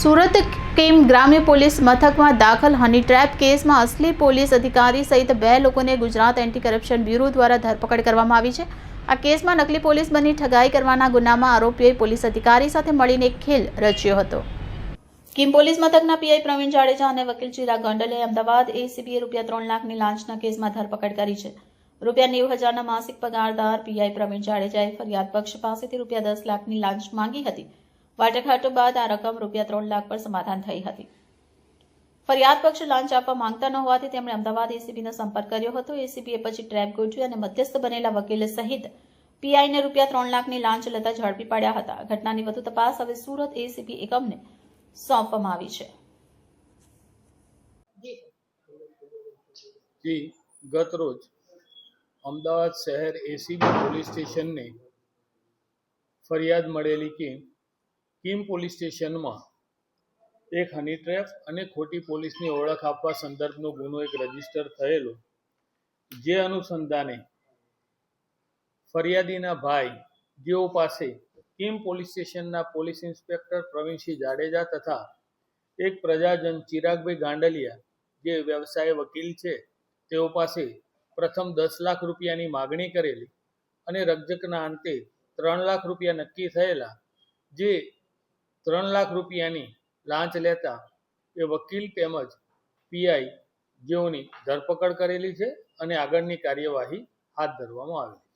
સુરત કેમ ગ્રામ્ય પોલીસ મથકમાં દાખલ હની ટ્રેપ કેસમાં અસલી પોલીસ અધિકારી સહિત બે લોકોને ગુજરાત એન્ટી કરપ્શન બ્યુરો દ્વારા ધરપકડ કરવામાં આવી છે. આ કેસમાં નકલી પોલીસ બની ઠગાઈ કરવાના ગુનામાં આરોપીઓએ પોલીસ અધિકારી સાથે મળીને ખેલ રચ્યો હતો. કિમ પોલીસ મથકના પીઆઈ પ્રવીણ જાડેજા અને વકીલ ચિરાગ ગોંડલે અમદાવાદ એસીબીએ રૂપિયા ત્રણ લાખની લાંચના કેસમાં ધરપકડ કરી છે. રૂપિયા નેવું હજારના માસિક પગારદાર પીઆઈ પ્રવીણ જાડેજાએ ફરિયાદ પક્ષ પાસેથી રૂપિયા દસ લાખની લાંચ માંગી હતી. વાટાઘાટો બાદ આ રકમ રૂપિયા ત્રણ લાખ પર સમાધાન થઈ હતી. ફરિયાદ પક્ષ લાંચ આપવા માંગતા ન હોવાથી તેમણે અમદાવાદ એસીબીનો સંપર્ક કર્યો હતો. એસીબીએ પછી ટ્રેપ ગોઠવી અને મધ્યસ્થ બનેલા વકીલ સહિત પીઆઈને રૂપિયા ત્રણ લાખની લાંચ લેતા ઝડપી પાડ્યા હતા. ઘટનાની વધુ તપાસ હવે સુરત એસીબી એકમને સોંપવામાં આવી છે. ગત રોજ અમદાવાદ શહેર એસીબી પોલીસ સ્ટેશનને ફરિયાદ મળેલી કે કિમ પોલીસ સ્ટેશનમાં એક હની ટ્રેપ અને ખોટી પોલીસની ઓળખ આપવા સંદર્ભનો ગુનો એક રજિસ્ટર થયેલો, જે અનુસંધાને ફરિયાદીના ભાઈ, જેઓ પાસે કિમ પોલીસ સ્ટેશનના પોલીસ ઇન્સ્પેક્ટર પ્રવીણસિંહ જાડેજા તથા એક પ્રજાજન ચિરાગભાઈ ગાંડલિયા, જે વ્યવસાય વકીલ છે, તેઓ પાસે પ્રથમ દસ લાખ રૂપિયાની માગણી કરેલી અને રજકના અંતે ત્રણ લાખ રૂપિયા નક્કી થયેલા, જે ત્રણ લાખ રૂપિયાની લાંચ લેતા એ વકીલ તેમજ પીઆઈ જેઓની ધરપકડ કરેલી છે અને આગળની કાર્યવાહી હાથ ધરવામાં આવી